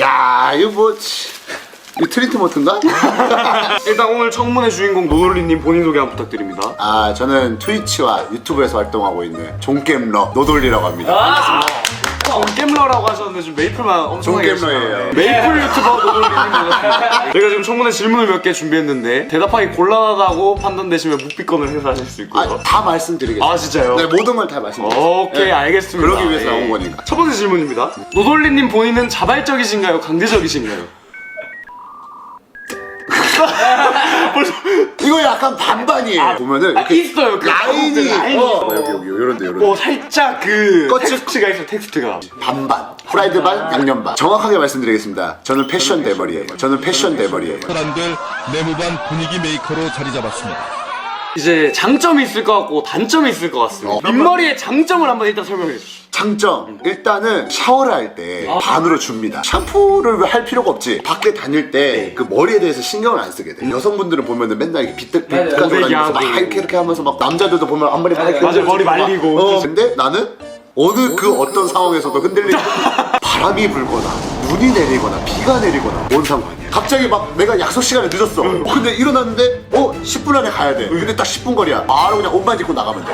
야 이거 뭐 치, 이거 트리트먼트인가? 일단 오늘 청문회 주인공 노돌리님 본인 소개 한번 부탁드립니다. 아 저는 트위치와 유튜브에서 활동하고 있는 종겜러 노돌리라고 합니다 게임러라고 하셨는데 지금 메이플만 엄청나게 종게임러예요. 계시잖아요. 메이플 유튜버 노돌리님이었습니다. 저희가 지금 청문회 질문을 몇 개 준비했는데 대답하기 곤란하다고 판단되시면 묵비권을 행사하실 수 있고요. 아, 다 말씀드리겠습니다 아, 진짜요? 네 모든 걸 다 말씀드리겠습니다 오케이 네. 알겠습니다. 그러기 위해서 예. 나온 거니까 첫 번째 질문입니다. 노돌리님 본인은 자발적이신가요? 강제적이신가요? 이거 약간 반반이에요 보면은 이렇게 있어요. 그 라인이 라인이 어, 있어. 여기 여기 요런데 요런데 뭐 살짝 그 껍질- 텍스트가 있어 텍스트가. 반반 프라이드 반 양념 반 정확하게 말씀드리겠습니다 저는 패션 대머리예요 저는 패션 대머리예요 사람들 내무반 분위기 메이커로 자리 잡았습니다. 이제 장점이 있을 것 같고 단점이 있을 것 같습니다. 어. 민머리의 장점을 한번 일단 설명해 주시죠. 장점 일단은 샤워를 할때 반으로 줍니다 샴푸를 할 필요가 없지 밖에 다닐 때그 머리에 대해서 신경을 안 쓰게 돼 여성분들은 보면은 맨날 이렇게 비뜩 비뜩 고데기 다니면서 막. 이렇게 이렇게 하면서 막 남자들도 보면 앞머리 막 이렇게 맞아요. 머리 흔들고 막. 말리고. 어, 근데 나는 어느 그 어떤 상황에서도 흔들리지 바람이 불거나 눈이 내리거나 비가 내리거나 뭔 상관이야. 갑자기 막 내가 약속 시간에 늦었어. 근데 일어났는데 어 10분 안에 가야 돼. 근데 딱 10분 거리야. 바로 그냥 옷만 입고 나가면 돼.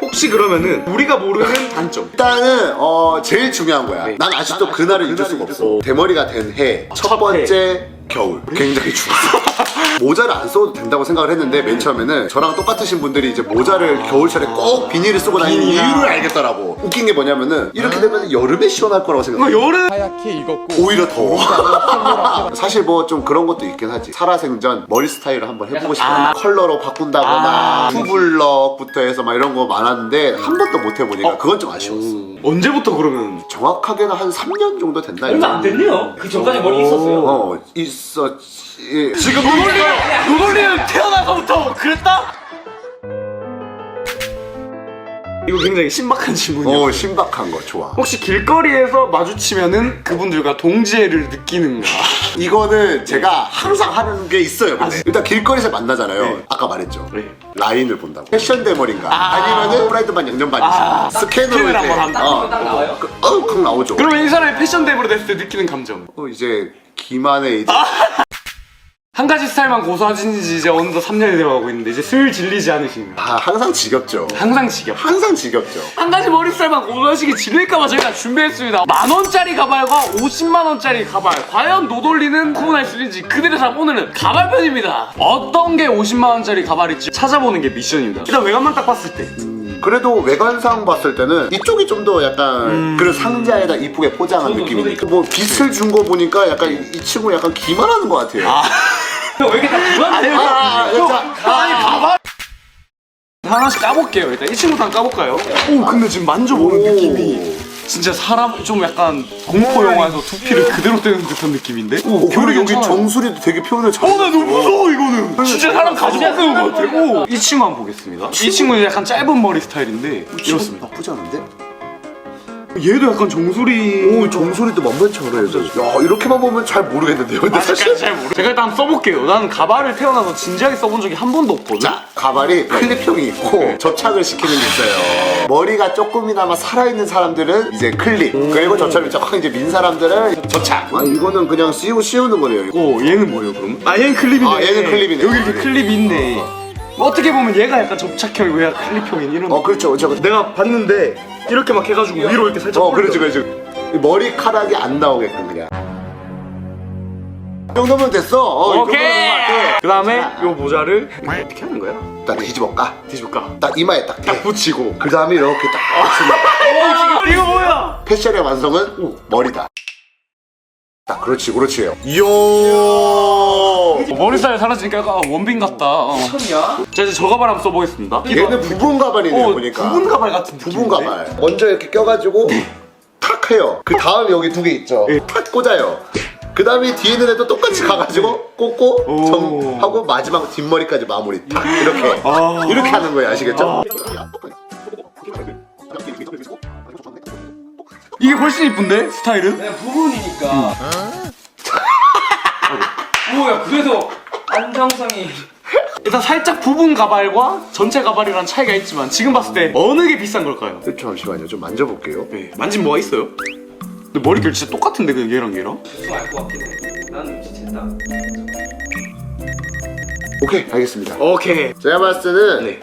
혹시 그러면은 우리가 모르는 단점. 일단은 어 제일 중요한 거야. 네. 난 아직도 그날을 잊을 수가 없어. 대머리가 된 해첫첫 번째 겨울. 굉장히 추웠어. 모자를 안 써도 된다고 생각을 했는데 맨 처음에는 저랑 똑같으신 분들이 이제 모자를 겨울철에 꼭 비닐을 쓰고 다니는. 이유를 알겠더라고. 웃긴 게 뭐냐면은 이렇게 되면 여름에 시원할 거라고 생각. 이거 여름 하얗게 익었고 오히려 더워. 사실 뭐 좀 그런 것도 있긴 하지. 살아생전 머리 스타일을 한번 해보고 싶어. 아. 컬러로 바꾼다거나 아. 투블럭부터 해서 막 이런 거 많았는데 한 번도 못 해보니까 그건 좀 아쉬웠어. 언제부터 그러면 정확하게는 한 3년 정도 됐나? 얼마 안 됐네요. 그 전까지 머리 있었어요. 어, 있었지. 지금 노돌리 노돌리는 태어나서부터 그랬다? 이거 굉장히 신박한 질문이에요. 어, 신박한 거 좋아. 혹시 길거리에서 마주치면은 그분들과 동지애를 느끼는가? 이거는 제가 항상 하는 게 있어요. 근데. 일단 길거리에서 만나잖아요. 네. 아까 말했죠. 네. 라인을 본다고. 패션 대머리인가? 아. 아. 니면은 프라이드 반 양념 반이지. 아. 스캔으로 스캔을 이렇게. 한번 한다. 어, 딱 나와요? 그, 어, 각 나오죠. 그러면 이 사람이 패션 데브로 됐을 때 느끼는 감정. 어, 이제 기만의 이제 한 가지 스타일만 고수하신 지 이제 어느덧 3년이 되어가고 있는데 이제 슬 질리지 않으신가? 아, 항상 지겹죠. 항상 지겹. 항상 지겹죠. 한 가지 머리 스타일만 고수하시기 질릴까봐 저희가 준비했습니다. 만 원짜리 가발과 50만 원짜리 가발. 과연 노돌리는 구분할 수 있는지 그들의 삶 오늘은 가발 편입니다. 어떤 게 50만 원짜리 가발일지 찾아보는 게 미션입니다. 일단 외관만 딱 봤을 때. 그래도 외관상 봤을 때는 이쪽이 좀 더 약간 음. 그런 상자에다 이쁘게 포장한 저도, 느낌이니까 저도 뭐 빛을 준 거 보니까 약간 이, 이 친구 약간 기만하는 것 같아요. 아, 형, 왜 이렇게 다? 아니, 아, 아, 자, 아니 가발. 하나씩 까볼게요. 일단 이 한번 까볼까요? 오 근데 지금 만져보는 오. 느낌이 진짜 사람 좀 약간 공포 영화에서 두피를 그대로 떼는 듯한 느낌인데? 오, 어, 그리고 여기. 정수리도 되게 표현을 잘. 어, 나 너무 무서워, 이거는. 진짜 사람 가죽 쓰는 것 같아. 오. 이 친구 한번 보겠습니다. 이 친구는 약간 짧은 머리 스타일인데, 이렇습니다. 나쁘지 않은데? 얘도 약간 정수리. 오, 정수리도 만만치 않아요. 야, 이렇게만 보면 잘 모르겠는데요. 근데 사실. 아직까지 잘 모르. 제가 일단 써볼게요. 나는 가발을 태어나서 진지하게 써본 적이 한 번도 없거든. 자, 가발이 클립형이 있고 접착을 시키는 게 있어요. 머리가 조금이나마 살아있는 사람들은 이제 클립. 그리고 저처럼 조금 이제 민 사람들은 접착. 아, 이거는 그냥 씌우고 씌우는 거네요. 어, 얘는 뭐예요, 그럼? 아, 얘는 클립이네. 아, 얘는 클립이네. 여기 이렇게 클립이 있네. 뭐 어떻게 보면 얘가 약간 접착형이고 얘가 클립형인 이런. 어, 그렇죠. 저, 내가 봤는데 이렇게 막 해가지고 위로 이렇게 살짝. 어, 그렇지, 그렇지. 이 머리카락이 안 나오게끔 그냥. 이 정도면 됐어. 어, 이 정도면 오케이. 그 다음에 요 모자를 어떻게 하는 거야? 딱 뒤집어 까. 뒤집을까? 딱 이마에 딱 대. 딱 붙이고. 그 다음에 이렇게 딱 붙이면 이거 뭐야? 패션의 완성은 머리다. 딱 그렇지, 그렇지. 이야. 머리 스타일 사라지니까 약간 원빈 같다. 어. 처음이야? 자 이제 저 가발 한번 써보겠습니다. 얘는 부분 가발이네요, 어, 보니까. 부분 가발 같은 느낌. 부분 가발. 먼저 이렇게 껴가지고 탁 해요. 그 다음에 여기 두 개 있죠. 예. 탁 꽂아요. 그 다음에 뒤에 있는 애도 똑같이 가가지고 꽂고 오. 정 하고 마지막 뒷머리까지 마무리 탁 이렇게 아. 이렇게 하는 거예요 아시겠죠? 이게 훨씬 이쁜데 스타일은? 그냥 부분이니까. 뭐야, 그래서 안정성이. 일단 살짝 부분 가발과 전체 가발이랑 차이가 있지만 지금 봤을 때 어느 게 비싼 걸까요? 잠시만요. 좀 만져볼게요. 네, 만진 뭐가 있어요? 근데 머릿결 진짜 똑같은데 그냥 얘랑 얘랑? 대충 알것 같긴 해. 나는 진짜 오케이, 알겠습니다. 오케이 제가 봤을 때는 네.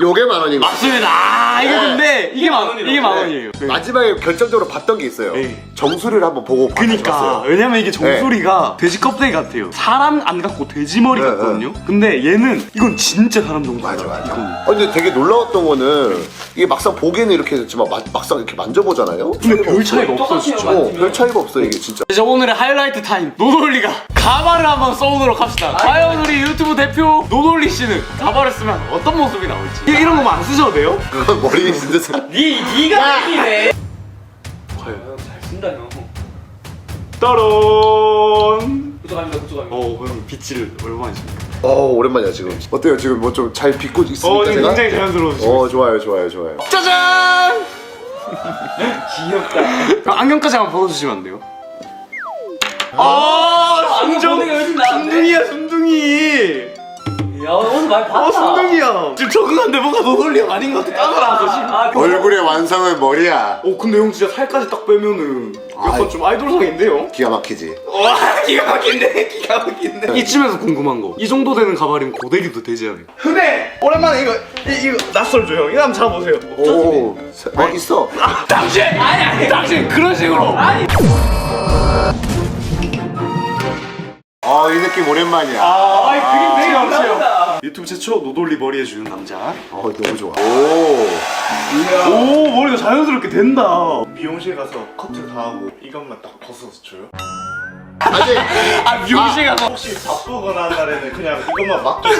요게 만 원인 것 같아요. 맞습니다 아 이게 네. 근데 이게 만 원이에요 이게 만 네. 원이에요 네. 마지막에 결정적으로 봤던 게 있어요. 네. 정수리를 한번 보고 그니까 봤어요. 왜냐면 이게 정수리가 돼지 껍데기 같아요 사람 안 같고 돼지 머리 네, 같거든요 근데 얘는 이건 진짜 사람 정수리야 맞아, 맞아. 이건. 아, 근데 되게 놀라웠던 거는 이게 막상 보기에는 이렇게 됐지만 마- 막상 이렇게 만져보잖아요. 근데 별 차이가 없어 똑같아요, 진짜. 어, 별 차이가 없어 이게 진짜. 이제 오늘의 하이라이트 타임 노돌리가 가발을 한번 써보도록 합시다 과연 우리 유튜브 대표 노돌리 씨는 가발을 쓰면 어떤 모습이 나올지 이- 이런 거안 쓰셔도 돼요? 그건 머리에 진짜 사- 니 니가 이네. 과연 잘 쓴다 형. 따론 그쪽갑니다 그쪽갑니다. 어 형님 빗질 얼마나 십니까? 어 오랜만이야 지금. 어때요 지금 뭐 좀 잘 빗고 있습니까 어 제가? 굉장히 자연스러우시고 어 좋아요 좋아요 좋아요. 짜잔! 귀엽다. 안경까지 한번 벗어주시면 안 돼요? 아, 안경 게 요즘 나은데? 순둥이야, 순둥이. 야 오늘 많이 봤다. 어, 순둥이야. 지금 적응한데 뭔가 노돌리가 아닌 것 같아. 까다라서 지금. 아, 그- 얼굴의 완성은 머리야. 어, 근데 형 진짜 살까지 딱 빼면은 약간 아이. 좀 아이돌상인데요? 기가 막히지. 와, 기가 막힌데, 기가 막힌데. 이쯤에서 궁금한 거. 이 정도 되는 가발이면 고데기도 되지 않아요? 근데 오랜만에 이거 이, 이거 낯설죠 형. 이거 한번 잡아보세요. 오, 세- 어 있어. 당신! 아니 아니 당신 그런 식으로 아니 아이 느낌 오랜만이야. 아 그게 되게 감사합니다. 많으세요 유튜브 최초 노돌리 머리 해주는 남자 어 너무 좋아. 오. 오 머리가 자연스럽게 된다 미용실 가서 커트 다 하고 이것만 딱 벗어서 줘요? 아직 아 미용실 가서 혹시 바쁘거나 한 날에는 그냥 이것만 맡기고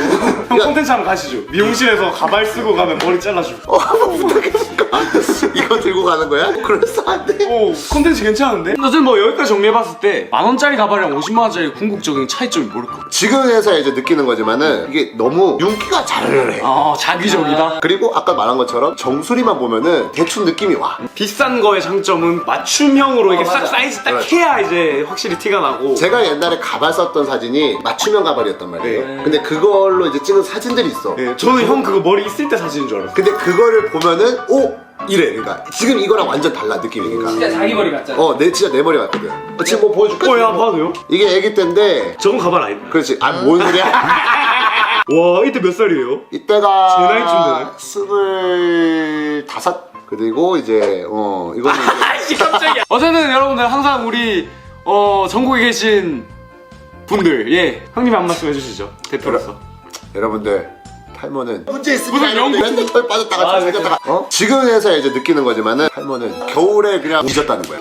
형 콘텐츠 한번 가시죠 미용실에서 가발 쓰고 가면 머리 잘라주고 어, 부탁했을까? 이거 들고 가는 거야? 그럴싸한데? 오 콘텐츠 괜찮은데? 어쨌든 뭐 여기까지 정리해봤을 때 만원짜리 가발이랑 50만원짜리 궁극적인 차이점이 뭘까? 지금에서 이제 느끼는 거지만은 이게 너무 윤기가 잘 해. 아 자기적이다 그리고 아까 말한 것처럼 정수리만 보면은 대충 느낌이 와. 비싼 거의 장점은 맞춤형으로 이게 어, 싹 맞아. 사이즈 딱 그렇지. 해야 이제 확실히 티가 나고 제가 옛날에 가발 썼던 사진이 맞춤형 가발이었단 말이에요. 네. 근데 그걸로 이제 찍은 사진들이 있어. 예, 저는 형 그거 머리 있을 때 사진인 줄 알았어요 근데 그거를 보면은 오 이래. 그러니까 지금 이거랑 완전 달라 느낌이니까. 진짜 자기 머리 같잖아. 어, 내 진짜 내 머리 같거든. 어, 지금 뭐 보여줄까? 어, 야, 봐도 돼요? 이게 애기 때인데. 저건 가발 아니다. 그렇지. 아, 뭔 소리야? 와, 이때 몇 살이에요? 이때가 제 나이쯤 되네. 스물다섯. 그리고 이제 어 이거는 이제 아이씨, 깜짝이야. 어쨌든 여러분들 항상 우리, 어, 전국에 계신 분들, 예. 형님이 한 말씀 해주시죠. 대표로서. 여러분들 탈모는 문제 있습니다. 무슨 여러분들. 영국- 맨날 털 빠졌다가 아, 털 생겼다가 어? 지금에서 이제 느끼는 거지만은 탈모는 겨울에 그냥 잊었다는 거야.